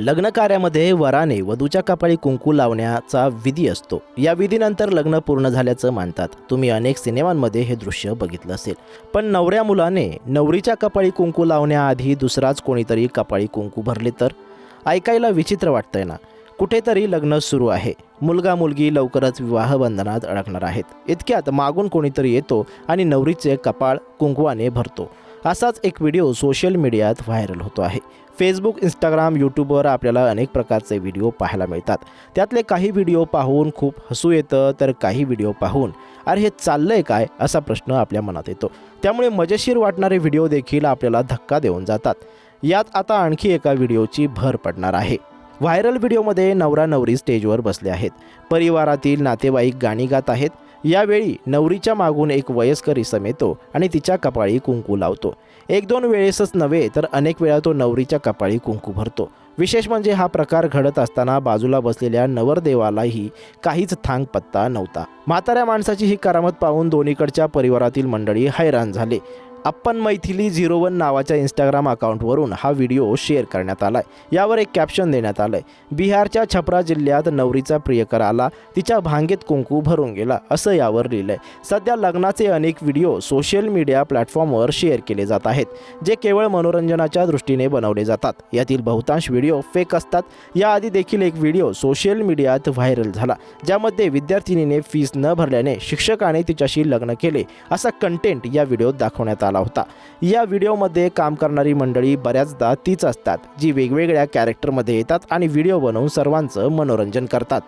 लग्न कार्यामध्ये वराने वधूच्या कपाळी कुंकू लावण्याचा विधी असतो. या विधीनंतर लग्न पूर्ण झाल्याचं मानतात. तुम्ही अनेक सिनेमांमध्ये हे दृश्य बघितलं असेल. पण नवऱ्या मुलाने नवरीच्या कपाळी कुंकू लावण्याआधी दुसराच कोणीतरी कपाळी कुंकू भरले तर? ऐकायला विचित्र वाटतंय ना. कुठेतरी लग्न सुरू आहे. मुलगा मुलगी लवकरच विवाह बंधनात अडकणार आहेत. इतक्यात मागून कोणीतरी येतो आणि नवरीचे कपाळ कुंकवाने भरतो. असाच एक व्हिडिओ सोशल मीडियात व्हायरल होतो आहे. फेसबुक इंस्टाग्राम यूट्यूबवर आपल्याला अनेक प्रकारचे व्हिडिओ पाहायला मिळतात. त्यातले काही व्हिडिओ पाहून खूप हसू येतं तर काही व्हिडिओ पाहून. अरे हे चाललंय काय? असा प्रश्न आपल्या मनात येतो. त्यामुळे मजेशीर वाटणारे व्हिडिओ देखील आपल्याला धक्का देऊन जातात. यात आता आणखी एका व्हिडिओची भर पडणार आहे. व्हायरल व्हिडिओमध्ये नवरा नवरी स्टेजवर बसले आहेत. परिवारातील नातेवाईक गाणी गात आहेत. यावेळी नवरीच्या मागून एक वयस्कर इसम येतो आणि तिच्या कपाळी कुंकू लावतो. एक दोन वेळेसच नव्हे तर अनेक वेळा तो नवरीच्या कपाळी कुंकू भरतो. विशेष म्हणजे हा प्रकार घडत असताना बाजूला बसलेल्या नवरदेवालाही काहीच थांग पत्ता नव्हता. म्हाताऱ्या माणसाची ही करामत पाहून दोन्हीकडच्या परिवारातील मंडळी हैराण झाले. अप्पन मैथिली झिरो वन नावाच्या इंस्टाग्राम अकाउंटवरून हा व्हिडिओ शेअर करण्यात आलाय. यावर एक कॅप्शन देण्यात आलंय. बिहारच्या छपरा जिल्ह्यात नवरीचा प्रियकर आला तिच्या भांगेत कुंकू भरून गेला असं यावर लिहिलंय. सध्या लग्नाचे अनेक व्हिडिओ सोशल मीडिया प्लॅटफॉर्मवर शेअर केले जात आहेत जे केवळ मनोरंजनाच्या दृष्टीने बनवले जातात. यातील बहुतांश व्हिडिओ फेक असतात. याआधी देखील एक व्हिडिओ सोशल मीडियात व्हायरल झाला ज्यामध्ये विद्यार्थिनीने फीस न भरल्याने शिक्षकाने तिच्याशी लग्न केले असा कंटेंट या व्हिडिओत दाखवण्यात आला. आला होता. या व्हिडिओमध्ये काम करणारी मंडळी बऱ्याचदा तीच असतात जी वेगवेगळ्या कॅरेक्टरमध्ये येतात आणि व्हिडिओ बनवून सर्वांचं मनोरंजन करतात.